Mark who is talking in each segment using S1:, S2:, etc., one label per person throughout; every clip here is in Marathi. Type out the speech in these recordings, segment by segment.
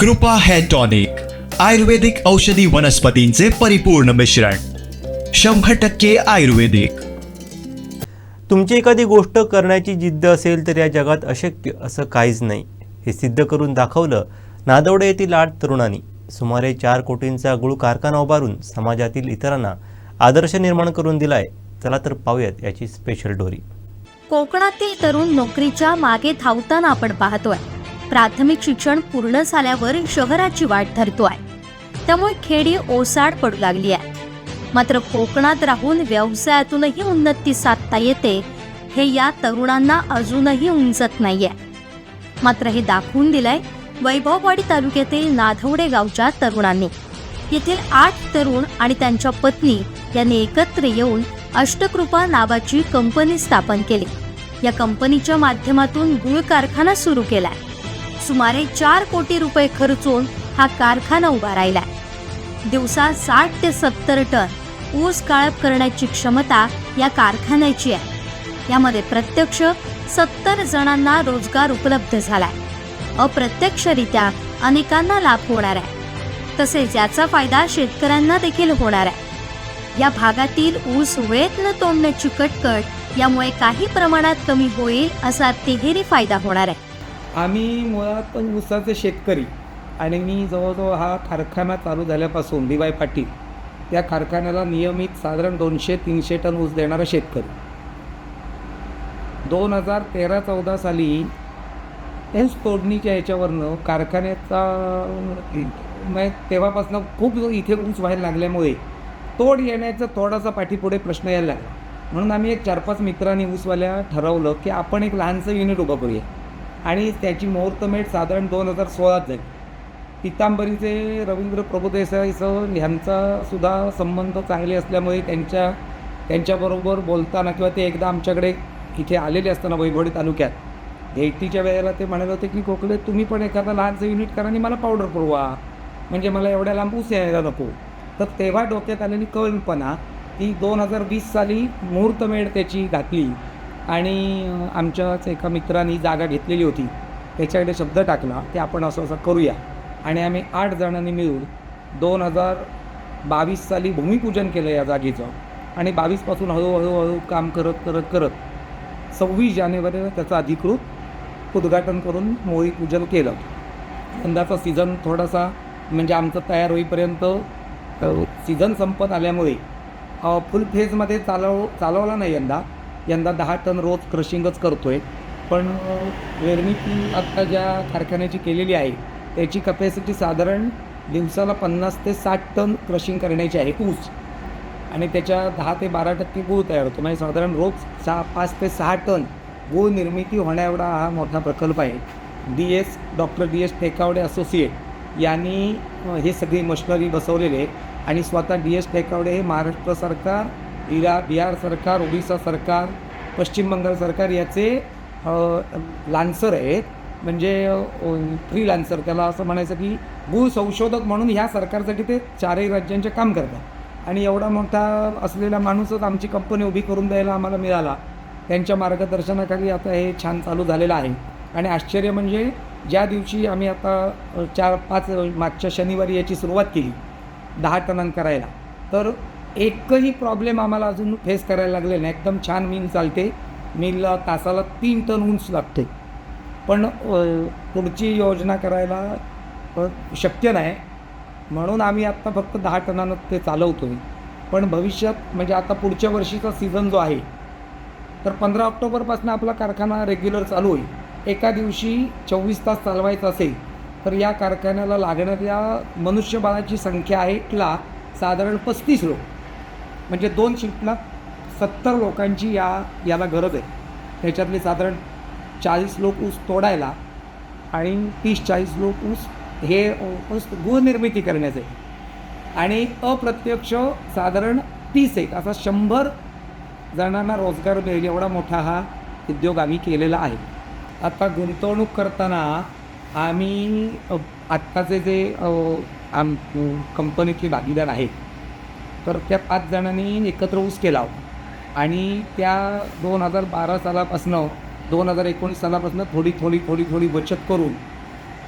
S1: कृपा हेअर टॉनिक आयुर्वेदिक औषधी वनस्पतींचे परिपूर्ण मिश्रण शंभर टक्के आयुर्वेदिक.
S2: तुमची एखादी गोष्ट करण्याची जिद्द असेल तर या जगात अशक्य असं काहीच नाही. हे सिद्ध करून दाखवलं नादवडे येथील आठ तरुणांनी. सुमारे चार कोटींचा गुळ कारखाना उभारून समाजातील इतरांना आदर्श निर्माण करून दिलाय. चला तर पाहूयात याची स्पेशल डोरी.
S3: कोकणातील तरुण नोकरीच्या मागे धावताना आपण पाहतोय. प्राथमिक शिक्षण पूर्ण झाल्यावर शहराची वाट आहे त्यामुळे खेडी ओसाड पडू लागली आहे. मात्र कोकणात राहून व्यवसायातूनही उन्नती साधता येते हे या तरुणांना अजूनही उमजत नाहीये. मात्र हे दाखवून दिलंय वैभववाडी तालुक्यातील नाधवडे गावच्या तरुणांनी. येथील आठ तरुण आणि त्यांच्या पत्नी यांनी एकत्र येऊन अष्टकृपा नावाची कंपनी स्थापन केली. या कंपनीच्या माध्यमातून गुळ कारखाना सुरू केलाय. सुमारे चार कोटी रुपये खर्चून हा कारखाना उभा राहिलाय दिवसा साठ ते सत्तर टन ऊस काळप करण्याची क्षमता या कारखान्याची आहे. यामध्ये प्रत्यक्ष सत्तर जणांना रोजगार उपलब्ध झालाय. अप्रत्यक्षरित्या अनेकांना लाभ होणार आहे. तसेच याचा फायदा शेतकऱ्यांना देखील होणार आहे. या भागातील ऊस वेळेत न तोडण्याची कटकट यामुळे काही प्रमाणात कमी होईल असा तिहेरी फायदा होणार आहे.
S4: आम्ही मुळात पण ऊसाचे शेतकरी आणि मी जवळजवळ हा कारखाना चालू झाल्यापासून डी वाय पाटील त्या कारखान्याला नियमित साधारण दोनशे तीनशे टन ऊस देणारा शेतकरी. दोन हजार तेरा चौदा साली ऊस तोडणीच्या ह्याच्यावरनं कारखान्याचा म्हणजे तेव्हापासून खूप इथे ऊस व्हायला लागल्यामुळे तोड येण्याचा थोडासा पाठीपुढे प्रश्न यायला लागला. म्हणून आम्ही एक चार पाच मित्रांनी ऊसवाल्या ठरवलं की आपण एक लहानसं युनिट उभं करूया. आणि त्याची मुहूर्तमेढ साधारण दोन हजार सोळात झाली पितांबरीचे रवींद्र प्रभुदेसाईसह ह्यांचा सुद्धा संबंध चांगले असल्यामुळे त्यांच्या त्यांच्याबरोबर बोलताना किंवा ते एकदा आमच्याकडे इथे आलेले असताना वैभवडी तालुक्यात. भेटीच्या वेळेला ते म्हणाले होते की कोकळे तुम्ही पण एखादा लहानसं युनिट करा आणि मला पावडर पुरवा. म्हणजे मला एवढ्या लांब ऊस यायला नको. तर तेव्हा डोक्यात आलेली कल्पना ती दोन हजार वीस साली मुहूर्तमेढ त्याची घातली. आणि आमच्याच एका मित्राने जागा घेतलेली होती. त्याच्याकडे शब्द टाकला ते आपण असं असं करूया. आणि आम्ही आठ जणांनी मिळून दोन हजार बावीस साली भूमिपूजन केलं या जागेचं. आणि बावीसपासून हळूहळू हळू काम करत करत करत सव्वीस जानेवारीला त्याचं अधिकृत उद्घाटन करून मोळी पूजन केलं. यंदाचा सीझन थोडासा म्हणजे आमचं तयार होईपर्यंत सीझन संपत आल्यामुळे फुल फेजमध्ये चालव चालवला नाही यंदा. यंदा दहा टन रोज क्रशिंगच करतो आहे पण वेरणी निर्मिती आत्ता ज्या कारखान्याची केलेली आहे त्याची कपॅसिटी साधारण दिवसाला पन्नास ते साठ टन क्रशिंग करण्याची आहे ऊस. आणि त्याच्या दहा ते बारा टक्के गूळ तयार होतो. म्हणजे साधारण रोज सहा पाच ते सहा टन गूळ निर्मिती होण्याएवढा हा मोठा प्रकल्प आहे. D S doctor D S Tekawade associate यांनी हे सगळी मशिनरी बसवलेली आहे. आणि स्वतः डी एस टेकावडे हे महाराष्ट्र सरकार इरा बिहार सरकार ओडिसा सरकार पश्चिम बंगाल सरकार याचे लान्सर आहेत. म्हणजे फ्री लान्सर त्याला असं म्हणायचं की गूळ संशोधक म्हणून ह्या सरकारसाठी ते चारही राज्यांचे काम करतात. आणि एवढा मोठा असलेला माणूसच आमची कंपनी उभी करून द्यायला आम्हाला मिळाला. त्यांच्या मार्गदर्शनाखाली आता हे छान चालू झालेलं आहे. आणि आश्चर्य म्हणजे ज्या दिवशी आम्ही आता चार पाच मागच्या शनिवारी याची सुरुवात केली दहा टनां करायला तर एकही प्रॉब्लेम आम्हाला अजून फेस करायला लागले नाही. एकदम छान मिल चालते. मिलला तासाला तीन टन ऊंच लागते पण पुढची योजना करायला शक्य नाही. म्हणून आम्ही आत्ता फक्त दहा टनानं ते चालवतो आहे पण भविष्यात म्हणजे आता पुढच्या वर्षीचा सीझन जो आहे तर पंधरा ऑक्टोबरपासून आपला कारखाना रेग्युलर चालू होईल. एका दिवशी चोवीस तास चालवायचा असेल तर या कारखान्याला लागणाऱ्या मनुष्यबळाची संख्या आहे लाख साधारण पस्तीस लोक. म्हणजे दोन शिफ्टला सत्तर लोकांची या याला गरज आहे. त्याच्यातले साधारण चाळीस लोक ऊस तोडायला आणि तीस चाळीस लोक ऊस हे ऊस गृहनिर्मिती करण्याचे. आणि अप्रत्यक्ष साधारण तीस एक असा शंभर जणांना रोजगार मिळेल एवढा मोठा हा उद्योग आम्ही केलेला आहे. आता गुंतवणूक करताना आम्ही आत्ताचे जे आम कंपनीतले भागीदार आहेत तर त्या पाच जणांनी एकत्र ऊस केला होता. आणि त्या दोन हजार बारा सालापासनं दोन हजार एकोणीस सालापासून थोडी थोडी थोडी थोडी बचत करून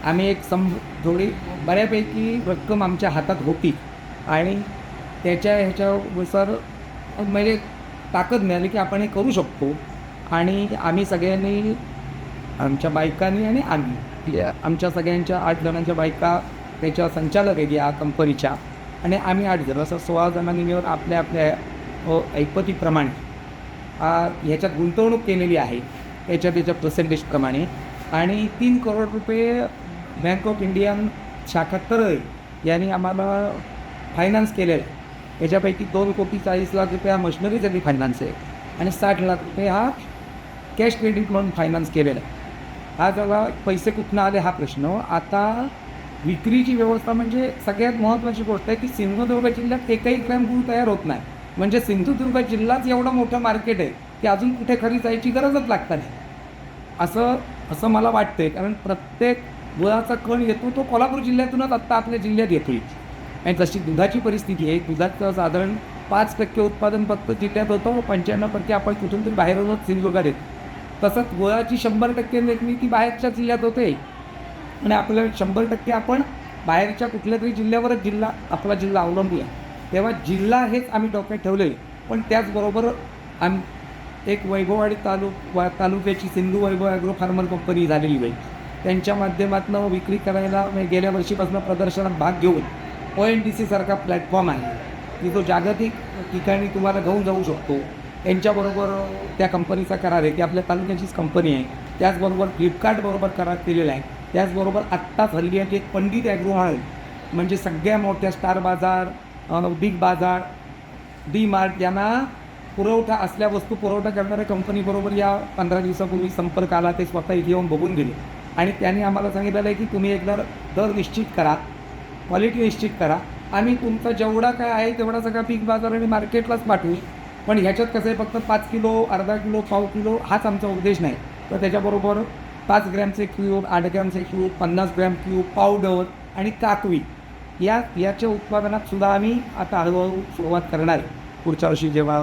S4: आम्ही एक सम थोडी बऱ्यापैकी रक्कम आमच्या हातात होती. आणि त्याच्या ह्याच्यानुसार म्हणजे ताकद मिळाली की आपण हे करू शकतो. आणि आम्ही सगळ्यांनी आमच्या बायकांनी आणि आम्ही आमच्या सगळ्यांच्या आठ जणांच्या बायका त्याच्या संचालक आहेत या कंपनीच्या आणि आम्ही आठ जण असं सोळा जणांनी मिळून आपल्या आपल्या हो, ऐपतीप्रमाणे ह्याच्यात गुंतवणूक केलेली आहे त्याच्या त्याच्या पर्सेंटेजप्रमाणे आणि तीन करोड रुपये बँक ऑफ इंडियन शाखा तरळ यांनी आम्हाला फायनान्स केलेलं आहे. याच्यापैकी दोन कोटी चाळीस लाख रुपये हा मशनरीसाठी फायनान्स आहे आणि साठ लाख रुपये हा कॅश क्रेडिट म्हणून फायनान्स केलेला आहे. हा सगळा पैसे कुठनं आले हा प्रश्न. आता विक्रीची व्यवस्था म्हणजे सगळ्यात महत्त्वाची गोष्ट आहे की सिंधुदुर्ग जिल्ह्यात एकही ग्रॅम गुळ तयार होत नाही. म्हणजे सिंधुदुर्ग जिल्हाच एवढं मोठं मार्केट आहे की अजून कुठे खरी जायची गरजच लागत नाही. असं असं मला वाटतंय. कारण प्रत्येक गुळाचा कण येतो तो कोल्हापूर जिल्ह्यातूनच आत्ता आपल्या जिल्ह्यात येतोय. आणि जशी दुधाची परिस्थिती आहे दुधाचं साधारण पाच टक्के उत्पादन फक्त जिल्ह्यात होतं पंच्याण्णव टक्के आपण कुठून तरी बाहेरूनच सिंधुदुर्गात येतो. तसंच गुळाची शंभर टक्के निर्मिती बाहेरच्या जिल्ह्यात होते. आणि आपल्या शंभर टक्के आपण बाहेरच्या कुठल्या तरी जिल्ह्यावरच जिल्हा आपला जिल्हा अवलंबून आहे तेव्हा जिल्हा हेच आम्ही डोक्यात ठेवले पण त्याचबरोबर आम एक वैभववाडी तालुक वा तालुक्याची Sindhu Vaibhav agro farmer company झालेली आहे त्यांच्या माध्यमातून विक्री करायला गेल्या वर्षीपासून प्रदर्शनात भाग घेऊन ओ एन टी सीसारखा प्लॅटफॉर्म आहे. की तो जागतिक ठिकाणी तुम्हाला घेऊन जाऊ शकतो. त्यांच्याबरोबर त्या कंपनीचा करार आहे. ती आपल्या तालुक्याचीच कंपनी आहे. त्याचबरोबर फ्लिपकार्टबरोबर करार केलेला आहे. त्याचबरोबर आत्ताच हल्ली आहे एक पंडित ॲग्रो हॉल म्हणजे सगळ्या मोठ्या स्टार बाजार बिग बाजार डी मार्ट यांना पुरवठा असल्या वस्तू पुरवठा करणाऱ्या कंपनीबरोबर या पंधरा दिवसापूर्वी संपर्क आला ते स्वतः इथे येऊन बघून गेले. आणि त्यांनी आम्हाला सांगितलेलं आहे की तुम्ही एकदा दर निश्चित करा क्वालिटी निश्चित करा. आम्ही तुमचा जेवढा काय आहे तेवढा सगळा पीक बाजार आणि मार्केटलाच पाठवू. पण ह्याच्यात कसं आहे फक्त पाच किलो अर्धा किलो पाव किलो हाच आमचा उद्देश नाही. तर त्याच्याबरोबर पाच ग्रॅमचे क्यूब आठ ग्रॅमचे क्यूब पन्नास ग्रॅम क्यूब पावडर आणि काकवी. या याच्या उत्पादनात सुद्धा आम्ही आता हळूहळू सुरुवात करणार आहे. पुढच्या वर्षी जेव्हा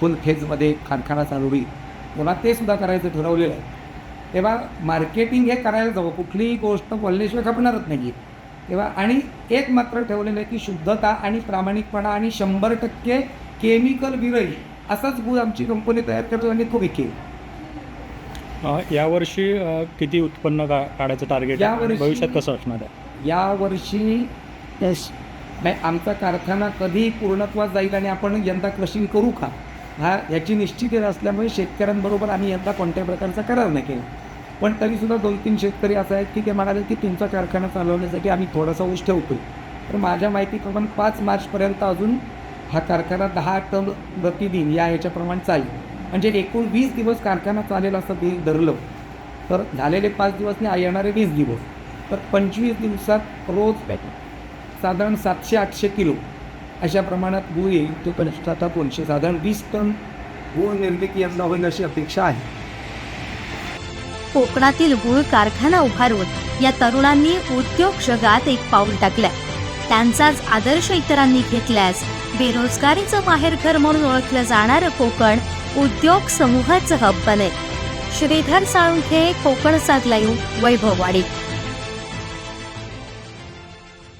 S4: फुल फेजमध्ये कारखाना चालू होईल तेव्हा ते सुद्धा करायचं ठरवलेलं आहे. तेव्हा मार्केटिंग हे करायला जावं. कुठलीही गोष्ट बोलल्याशिवाय खपणारच नाही आहे तेव्हा आणि एक मात्र ठेवलेलं आहे की शुद्धता आणि प्रामाणिकपणा आणि शंभर टक्के केमिकल विरही असाच गुळ आमची कंपनी तयार करतो आणि तो विकेल.
S5: यावर्षी किती उत्पन्न का काढायचं टार्गेट आहे?
S4: यावर्षी-
S5: भविष्यात कसं असणार आहे?
S4: यावर्षी नाही आमचा कारखाना कधी पूर्णत्वास जाईल आणि आपण यंदा क्रशिंग करू का? हा याची निश्चिती नसल्यामुळे शेतकऱ्यांबरोबर आम्ही यंदा कोणत्याही प्रकारचा करार नाही केला. पण तरीसुद्धा दोन तीन शेतकरी असं आहेत की ते म्हणाले की तुमचा कारखाना चालवण्यासाठी आम्ही थोडासा ऊस ठेवतो तर माझ्या माहितीप्रमाणे पाच मार्चपर्यंत अजून हा कारखाना दहा टन प्रतिदिन या ह्याच्याप्रमाणे चालेल. म्हणजे एकूण वीस दिवस कारखाना चालेल असं ते धरलं. तर झालेले पाच दिवस नाही येणारे वीस दिवस. तर पंचवीस दिवसात रोज साधारण सातशे आठशे किलो अशा प्रमाणात गूळ येईल. तो पंचवीस दोनशे साधारण वीस टन गूळ निर्मिती यंदा होईल अशी अपेक्षा आहे.
S3: कोकणातील गूळ कारखाना उभारून या तरुणांनी उद्योग जगात एक पाऊल टाकलंय. त्यांचाच आदर्श इतरांनी घेतल्यास बेरोजगारीचं माहेरघर म्हणून ओळखलं जाणारं कोकण उद्योग समूहाचं हब बनेल. श्रीधर साळुंखे कोकण साथ लाईव्ह वैभववाडी.